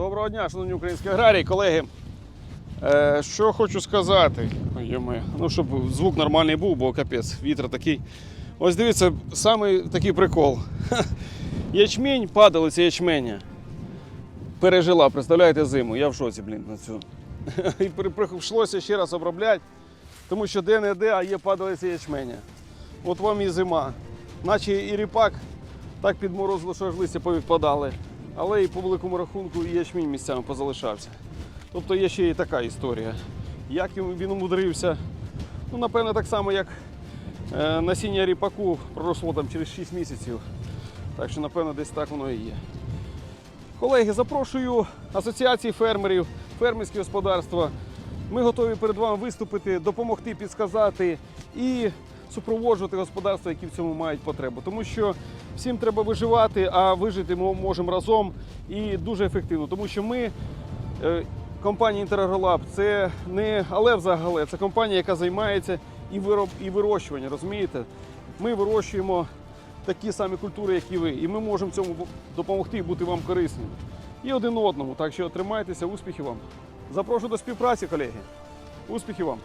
Доброго дня, шановні українські аграрії, колеги. Е, що хочу сказати, Ой, ну щоб звук нормальний був, бо капець, вітер такий. Ось дивіться, саме такий прикол. Ячмінь, падалиця ячменя. Пережила, представляєте, зиму. Я в шоці, блін, на цю. І при- прийшлося ще раз обробляти, тому що де-не-де, а є падалиця ячменя. От вам і зима. Наче і ріпак так підморозило, що аж листя повідпадали. Але і по великому рахунку і ячмінь місцями позалишався. Тобто є ще і така історія. Як він умудрився? Ну, напевно, так само, як е, насіння ріпаку проросло там через 6 місяців. Так що, напевно, десь так воно і є. Колеги, запрошую асоціації фермерів, фермерські господарства. Ми готові перед вами виступити, допомогти, підсказати і супроводжувати господарства, які в цьому мають потребу. Тому що всім треба виживати, а вижити ми можемо разом і дуже ефективно. Тому що ми, е, компанія Інтерагролаб, це не Алев за Гале, це компанія, яка займається і вироб, і вирощуванням. Розумієте? Ми вирощуємо такі самі культури, як і ви, і ми можемо цьому допомогти і бути вам корисними. І один одному. Так що тримайтеся, успіхів вам. Запрошую до співпраці, колеги. Успіхів вам!